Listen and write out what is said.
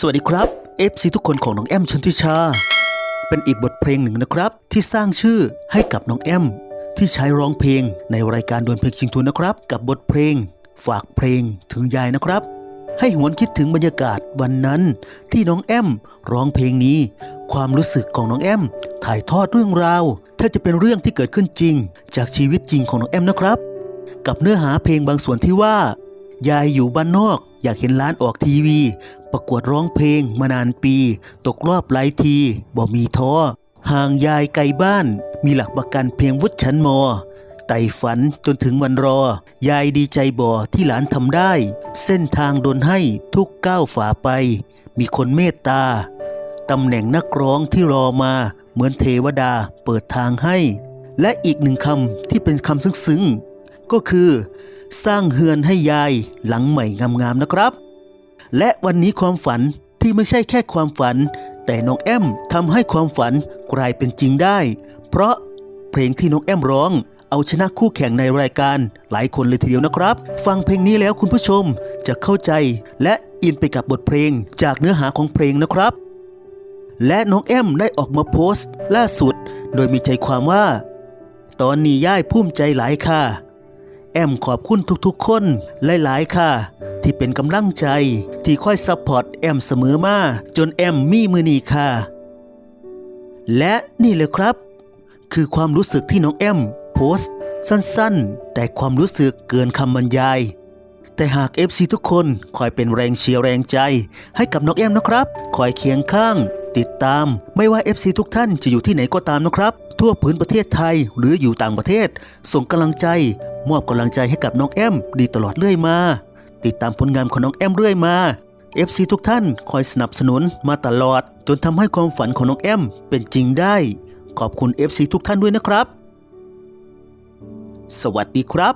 สวัสดีครับ FC ทุกคนของน้องแอมชนทิชา เป็นอีกบทเพลงหนึ่งนะครับ ที่สร้างชื่อให้กับน้องแอม ที่ใช้ร้องเพลงในรายการดวลเพลงชิงทุนนะครับ กับบทเพลง ฝากเพลงถึงยายนะครับ ให้หวนคิดถึงบรรยากาศวันนั้น ที่น้องแอมร้องเพลงนี้ ความรู้สึกของน้องแอม ถ่ายทอดเรื่องราวถ้าจะเป็นเรื่องที่เกิดขึ้นจริง จากชีวิตจริงของน้องแอมนะครับ กับเนื้อหาเพลงบางส่วนที่ว่า ยายอยู่บ้านนอก อยากเห็นร้านออกทีวี ประกวดร้องเพลงมานานปี ตกรอบหลายทีบ่มีท้อ ห่างยายไกลบ้าน มีหลักประกันเพียงวุฒิชั้นมอไต่ฝันจนถึงวันรอ ยายดีใจบ่ที่หลานทำได้ เส้นทางดนให้ทุกก้าวฝ่าไป มีคนเมตตาตำแหน่งนักร้องที่รอมาเหมือนเทวดาเปิดทางให้ และอีกหนึ่งคำที่เป็นคำซึ้งๆ ก็คือ สร้างเฮือนให้ยายหลังใหม่งามๆนะครับ และวันนี้ความฝันที่ไม่ใช่แค่ความฝัน แต่น้องแอมทำให้ความฝันกลายเป็นจริงได้ เพราะเพลงที่น้องแอมร้อง เอาชนะคู่แข่งในรายการหลายคนเลยทีเดียวนะครับ ฟังเพลงนี้แล้วคุณผู้ชมจะเข้าใจ และอินไปกับบทเพลงจากเนื้อหาของเพลงนะครับ และน้องแอมได้ออกมาโพสต์ ล่าสุด โดยมีใจความว่า ตอนนี้ย่ายภูมิใจหลายค่ะ แอมขอบคุณทุกๆคนหลายๆค่ะ ที่เป็นกำลังใจ ที่คอยซัพพอร์ตแอมเสมอมาจนแอมมีมือนีค่ะ และนี่เลยครับ คือความรู้สึกที่น้องแอมโพสต์ สั้นๆ แต่ความรู้สึกเกินคำบรรยาย แต่หาก FC ทุกคนคอยเป็นแรงเชียร์แรงใจ ให้กับน้องแอมนะครับคอยเคียงข้าง ติดตาม ไม่ว่า FC ทุกท่านจะอยู่ที่ไหนก็ตามนะครับ ทั่วพื้นประเทศไทยหรืออยู่ต่างประเทศ ส่งกำลังใจมอบกำลังใจให้กับน้องแอมดีตลอดเรื่อยมา ติดตามผลงานของน้องแอมเรื่อยมา FC ทุกท่านคอยสนับสนุนมาตลอด จนทำให้ความฝันของน้องแอมเป็นจริงได้ ขอบคุณ FC ทุกท่านด้วยนะครับ สวัสดีครับ